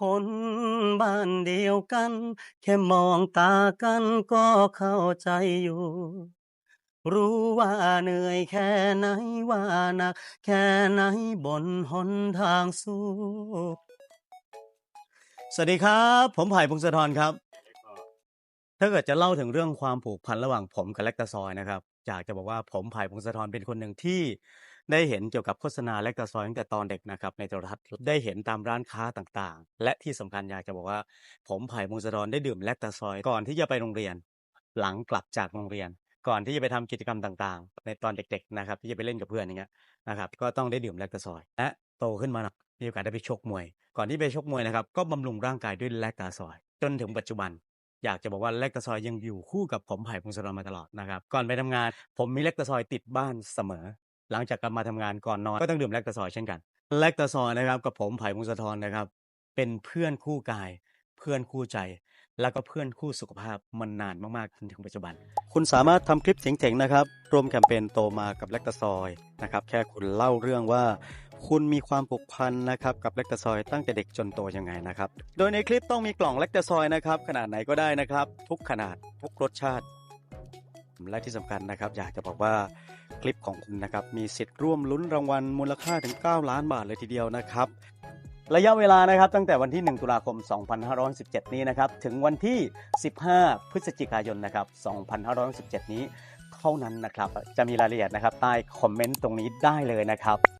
คนบ้านเดียวกัน แค่มองตากันก็เข้าใจอยู่ รู้ว่าเหนื่อยแค่ไหนว่าหนัก แค่ไหนบนหนทางสู้สวัสดีครับ ผมไผ่พงศธรครับ ถ้าเกิดจะเล่าถึงเรื่องความผูกพันระหว่างผมกับแลคตาซอยนะครับอยากจะบอกว่าผมไผ่พงศธรเป็นคนหนึ่งที่ ได้เห็นเกี่ยวกับโฆษณาแลคตาซอยตั้งแต่ตอนเด็กนะครับในโทรทัศน์ได้เห็นตามร้านค้าต่างๆ และที่สำคัญอยากจะบอกว่า ผมไผ่พงศธรได้ดื่มแลคตาซอยก่อนที่จะไปโรงเรียน หลังกลับจากโรงเรียน ก่อนที่จะไปทำกิจกรรมต่างๆ ในตอนเด็ก ๆ นะครับ ที่จะไปเล่นกับเพื่อนอย่างเงี้ยนะครับก็ต้องได้ดื่มแลคตาซอยและโตขึ้นมาน่ยมีโอกาสได้ไปชกมวย ก่อนที่ไปชกมวยนะครับก็บำรุงร่างกายด้วยแลคตาซอย จนถึงปัจจุบันอยากจะบอกว่าแลคตาซอยยังอยู่คู่กับผมไผ่พงศธรมาตลอดนะครับ ก่อนไปทำงาน ผมมีแลคตาซอยติดบ้านเสมอ หลังจากกลับมาทำงานก่อนนอนก็ต้องดื่มแลคตาซอยเช่นกัน แลคตาซอยนะครับกับผมไผ่พงศธรนะครับ เป็นเพื่อนคู่กาย เพื่อนคู่ใจ แล้วก็เพื่อนคู่สุขภาพมันนานมากๆจนถึงปัจจุบัน คุณสามารถทำคลิปเจ๋งๆนะครับรวมแคมเปญโตมากับแลคตาซอยนะครับแค่คุณเล่าเรื่องว่าคุณมีความผูกพันนะครับกับแลคตาซอยตั้งแต่เด็กจนโตยังไงนะครับ โดยในคลิปต้องมีกล่องแลคตาซอยนะครับขนาดไหนก็ได้นะครับ ทุกขนาดทุกรสชาติ และที่สำคัญนะครับ อยากจะบอกว่า คลิปของคุณนะครับ มีสิทธิ์ร่วมลุ้นรางวัลมูลค่าถึง 9 ล้านบาทเลยทีเดียวนะครับ ระยะเวลานะครับตั้งแต่วันที่ 1 ตุลาคม 2517 นี้นะครับ ถึงวันที่ 15 พฤศจิกายนนะครับ 2517 นี้เท่านั้นนะครับ จะมีรายละเอียดนะครับใต้คอมเมนต์ตรงนี้ได้เลยนะครับ